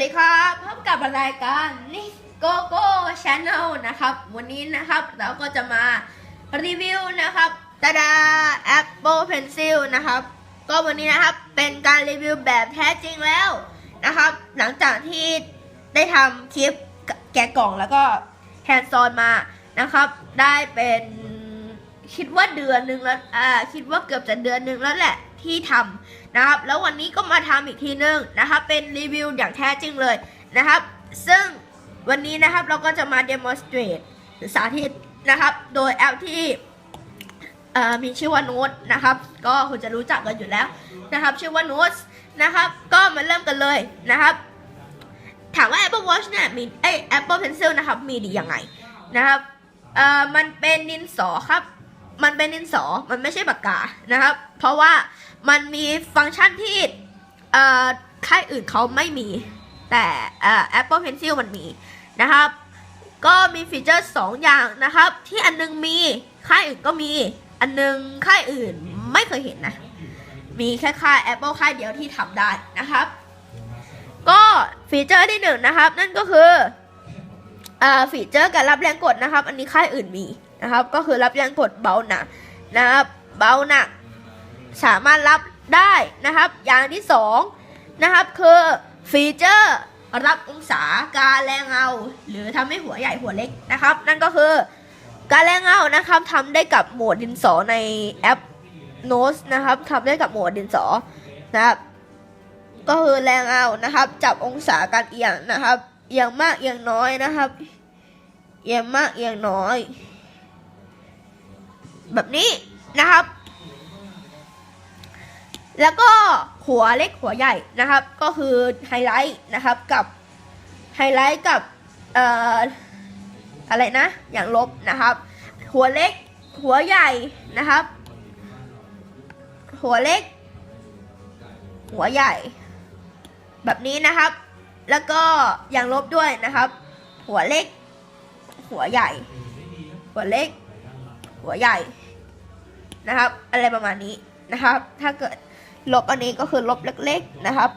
ดีครับพบกับรายการนิโกโก้ชาแนลนะครับ วันนี้นะครับเราก็จะมารีวิวนะครับตาดา Apple Pencil นะครับ ก็วันนี้นะครับเป็นการรีวิวแบบแท้จริงแล้วนะครับ หลังจากที่ได้ทำคลิปแกะกล่องแล้วก็แฮนด์ซอนมานะครับ ได้เป็น คิดว่าเดือนหนึ่งแล้วอ่าคิดว่าเกือบจะเดือนหนึ่งแล้วแหละที่ทำนะครับ แล้ววันนี้ก็มาทำอีกทีนึงนะครับ เป็นรีวิวอย่างแท้จริงเลยนะครับ ซึ่งวันนี้นะครับเราก็จะมา demonstrate หรือสาธิตนะครับ โดยแอปที่มีชื่อว่า Note นะครับ ก็คุณจะรู้จักกันอยู่แล้วนะครับ ชื่อว่า Note นะครับ ก็มาเริ่มกันเลยนะครับ ถามว่า Apple Watch เนี่ยมีเอ้ย Apple Pencil นะครับ มีดียังไงนะครับเอ่อมันเป็นดินสอครับ มันเป็นดินสอ มันไม่ใช่ปากกานะครับ เพราะว่ามันมีฟังก์ชันที่เอ่อค่ายอื่นเขาไม่มี แต่ Apple Pencil มันมีนะครับ ก็มีฟีเจอร์สองอย่างนะครับ ที่อันนึงมีค่ายอื่นก็มี อันนึงค่ายอื่นไม่เคยเห็นนะ มีแค่ค่าย Apple ค่ายเดียวที่ทำได้นะครับ ก็ฟีเจอร์ที่หนึ่งนะครับ นั่นก็คืออฟีเจอร์การรับแรงกดนะครับ อันนี้ค่ายอื่นมี นะครับ ก็คือรับแรงกดเบาหนักนะครับ เบาหนัก สามารถรับได้นะครับ อย่างที่สองนะครับคือฟีเจอร์รับองศาการแรงเงา หรือทำให้หัวใหญ่หัวเล็กนะครับ นั่นก็คือการแรงเงานะครับทำได้กับโหมดดินสอในแอป Notes นะครับทำได้กับโหมดดินสอนะครับ ก็คือแรงเงานะครับ จับองศาการเอียงนะครับ เอียงมากเอียงน้อยนะครับ เอียงมากเอียงน้อย แบบนี้นะครับ แล้วก็หัวเล็กหัวใหญ่นะครับ ก็คือไฮไลท์นะครับกับไฮไลท์กับเอ่ออะไรนะ อย่างลบนะครับ หัวเล็กหัวใหญ่นะครับ หัวเล็ก หัวใหญ่ แบบนี้นะครับ แล้วก็อย่างลบด้วยนะครับ หัวเล็ก หัวใหญ่ หัวเล็ก หัวใหญ่ นะครับ อะไรประมาณนี้นะครับ ถ้าเกิดลบอันนี้ก็คือลบเล็ก ๆนะครับ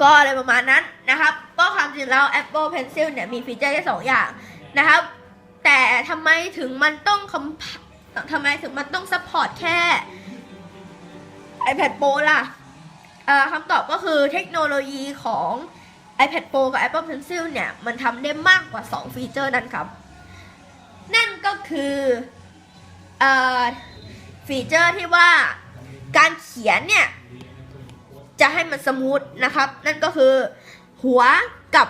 ก็อะไรประมาณนั้นนะครับ ก็ความจริงแล้ว Apple Pencil เนี่ยมีฟีเจอร์แค่สองอย่างนะครับ แต่ทำไมถึงมันต้องคำทำไมถึงมันต้องซัพพอร์ตแค่ iPad Pro ล่ะคำตอบก็คือเทคโนโลยีของ iPad Pro กับ Apple Pencil เนี่ย มันทำได้มากกว่า 2 ฟีเจอร์นั้นครับ นั่นก็คือ ฟีเจอร์ที่ว่าการเขียนเนี่ย จะให้มันสมูทนะครับ นั่นก็คือหัวกับ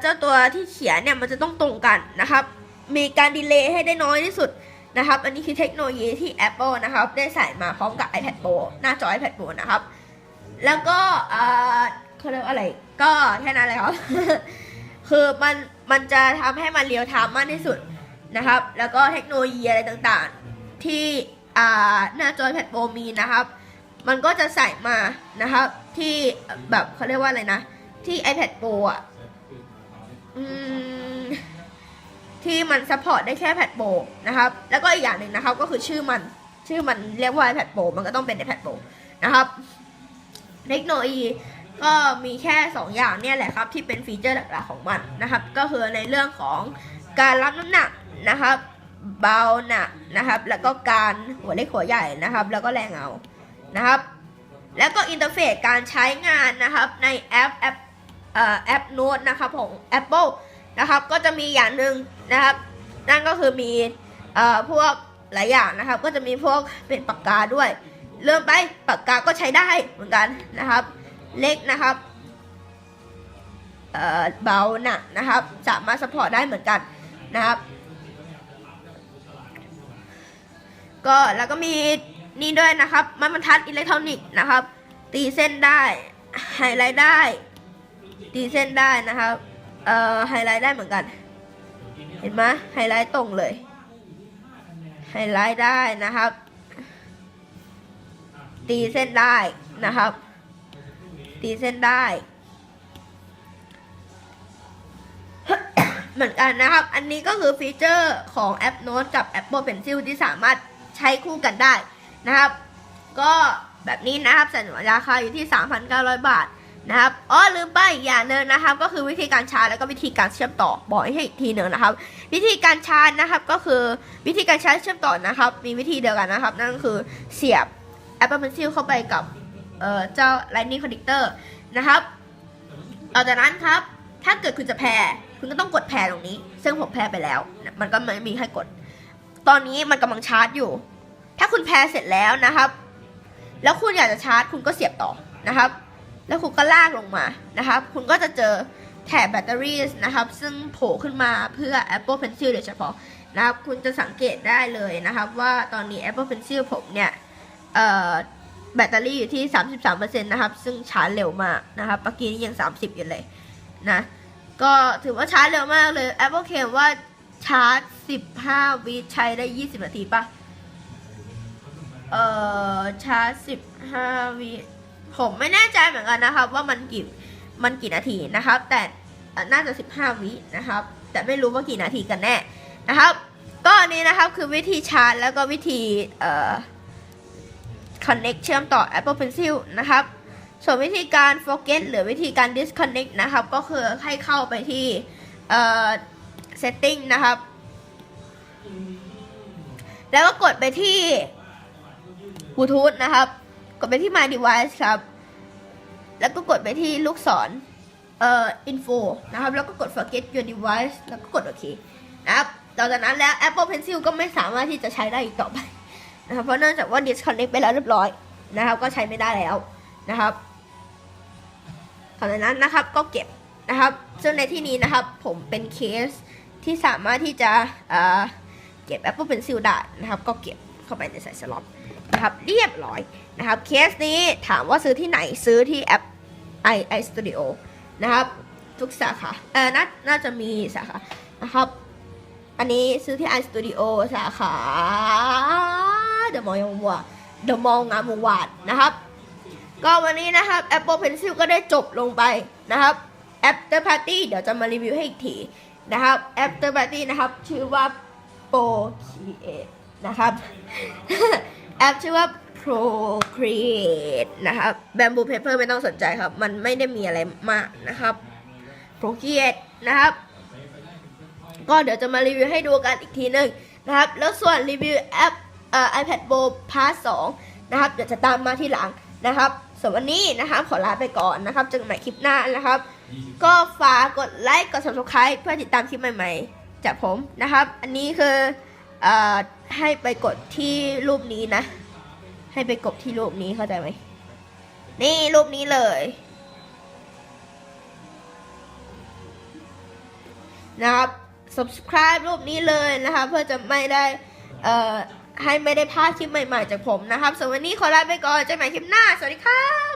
เจ้าตัวที่เขียนเนี่ยมันจะต้องตรงกันนะครับ มีการดีเลย์ให้ได้น้อยที่สุดนะครับ อันนี้คือเทคโนโลยีที่ Apple นะครับ ได้ใส่มาพร้อมกับ iPad Pro หน้าจอ iPad Pro นะครับ แล้วก็เขาเรียกอะไร ก็แค่นั้นเลยครับ คือมันมันจะทำให้มันเรียลไทม์มากที่สุด นะครับ แล้วก็เทคโนโลยีอะไรต่างๆ ที่อ่าหน้าจอ iPad Pro มีนะครับ มันก็จะใส่มานะครับ ที่แบบเขาเรียกว่าอะไรนะ ที่ iPad Pro อะอืมที่มันซัพพอร์ตได้แค่ iPad Pro นะครับ แล้วก็อีกอย่างหนึ่งนะครับ ก็คือชื่อมันชื่อมันเรียกว่า iPad Pro มันก็ต้องเป็น iPad Pro นะครับ เทคโนโลยีก็มีแค่ 2 อย่างเนี่ยแหละครับ ที่เป็นฟีเจอร์หลักๆของมันนะครับ ก็คือในเรื่องของการรับน้ำหนัก นะครับ เบาหนักนะครับ แล้วก็การหัวเล็กหัวใหญ่นะครับ แล้วก็แรงเงานะครับ แล้วก็อินเทอร์เฟซการใช้งานนะครับในแอปแอปแอปโน้ตนะครับของ Apple นะครับก็จะมีอย่างหนึ่งนะครับ นั่นก็คือมีเอ่อพวกหลายอย่างนะครับ ก็จะมีพวกเป็นปากกาด้วย เริ่มไปปากกาก็ใช้ได้เหมือนกันนะครับ เล็กนะครับเอ่อเบาหนักนะครับ สามารถสปอร์ตได้เหมือนกันนะครับ ก็แล้วก็มีนี่ด้วยนะครับไม้บรรทัดอิเล็กทรอนิกส์นะครับ ตีเส้นได้ไฮไลท์ได้ ตีเส้นได้นะครับเอ่อไฮไลท์ได้เหมือนกัน เห็นไหมไฮไลท์ตรงเลยไฮไลท์ได้นะครับ ตีเส้นได้นะครับ ตีเส้นได้ เหมือนกันนะครับ อันนี้ก็คือฟีเจอร์ของแอป Note กับ Apple Pencil ที่สามารถ ใช้คู่กันได้นะครับ ก็แบบนี้นะครับสัญญาราคาอยู่ที่ 3,900 บาทนะครับอ๋อลืมไปอีกอย่างหนึ่งนะครับ ก็คือวิธีการชาร์จแล้วก็วิธีการเชื่อมต่อบอกให้อีกทีหนึ่งนะครับ วิธีการชาร์จนะครับก็คือวิธีการชาร์จเชื่อมต่อนะครับ มีวิธีเดียวกันนะครับ นั่นก็คือเสียบ Apple Pencil เข้าไปกับเอ่อเจ้า Lightning Connector นะครับต่อจากนั้นครับ ถ้าเกิดคุณจะแพรคุณก็ต้องกดแพรตรงนี้ ซึ่งผมแพรไปแล้ว มันก็ไม่มีให้กด ตอนนี้มันกำลังชาร์จอยู่ ถ้าคุณแพรเสร็จแล้วนะครับ แล้วคุณอยากจะชาร์จ คุณก็เสียบต่อนะครับ แล้วคุณก็ลากลงมานะครับ คุณก็จะเจอแถบแบตเตอรี่นะครับ ซึ่งโผล่ขึ้นมาเพื่อ Apple Pencil โดยเฉพาะนะครับ คุณจะสังเกตได้เลยนะครับ ว่าตอนนี้ Apple Pencil ผมเนี่ยแบตเตอรี่อยู่ที่ 33%นะครับ ซึ่งชาร์จเร็วมากนะครับเมื่อกี้นี้ยัง 30 อยู่เลยนะ ก็ถือว่าชาร์จเร็วมากเลย Apple เคลมว่าชาร์จ 15 วิใช้ได้ 20 นาทีป่ะ เอ่อชาร์จ15วิผมไม่แน่ใจเหมือนกันนะครับ ว่ามันกี่มันกี่นาทีนะครับ แต่น่าจะ 15 วินะครับ แต่ไม่รู้ว่ากี่นาทีกันแน่นะครับก็อันนี้นะครับคือวิธีชาร์จแล้วก็วิธีเอ่อ connect เชื่อมต่อ Apple Pencil นะครับ ส่วนวิธีการ forget หรือวิธีการ disconnect นะครับ ก็คือให้เข้าไปที่เอ่อ setting นะครับ แล้วก็กดไปที่ Bluetooth นะครับ กดไปที่ My Device ครับ แล้วก็กดไปที่ลูกศรเอ่อ info นะครับ แล้วก็กด forget your device แล้วก็กดโอเคนะครับต่อจากนั้นแล้ว Apple Pencil ก็ไม่สามารถที่จะใช้ได้อีกต่อไปนะครับ เพราะเนื่องจากว่า disconnect ไปแล้วเรียบร้อยนะครับ ก็ใช้ไม่ได้แล้วนะครับต่อจากนั้นนะครับก็เก็บนะครับ ซึ่งในที่นี้นะครับผมเป็นเคสที่สามารถที่จะเอ่อเก็บ Apple Pencil ได้นะครับ ก็เก็บเข้าไปในสายสล็อต นะครับเรียบร้อยนะครับเคสนี้ถามว่าซื้อที่ไหนซื้อที่แอป i i Studio นะครับ ทุกสาขาเออนาน่าจะมีสาขานะครับ อันนี้ซื้อที่ i Studio สาขาเดอะมอลล์งวัวเดอะมอลล์งามวงวานนะครับก็วันนี้นะครับ Apple Pencil ก็ได้จบลงไปนะครับ After Party เดี๋ยวจะมารีวิวให้อีกทีนะครับ After Party นะครับ ชื่อว่า Procreate นะครับ แอปชื่อว่า Procreate นะครับ Bamboo Paper ไม่ต้องสนใจครับ มันไม่ได้มีอะไรมากนะครับ Procreate นะครับ ก็เดี๋ยวจะมารีวิวให้ดูกันอีกทีหนึ่งนะครับ แล้วส่วนรีวิวแอปเอ่อ iPad Pro Part 2นะครับ เดี๋ยวจะตามมาที่หลังนะครับส่วนวันนี้นะครับขอลาไปก่อนนะครับเจอกันใหม่คลิปหน้านะครับ ก็ฝากกดไลค์กด subscribe เพื่อติดตามคลิปใหม่ๆ จากผมนะครับ อันนี้คือเอ่อ ให้ไปกดที่รูปนี้นะ ให้ไปกดที่รูปนี้เข้าใจไหมนี่รูปนี้เลย นะครับ subscribe รูปนี้เลยนะครับเพื่อจะไม่ได้ให้ไม่ได้พลาดคลิปใหม่ๆจากผมนะครับส่วนวันนี้ขอลาไปก่อนเจอกันใหม่คลิปหน้า สวัสดีค่ะ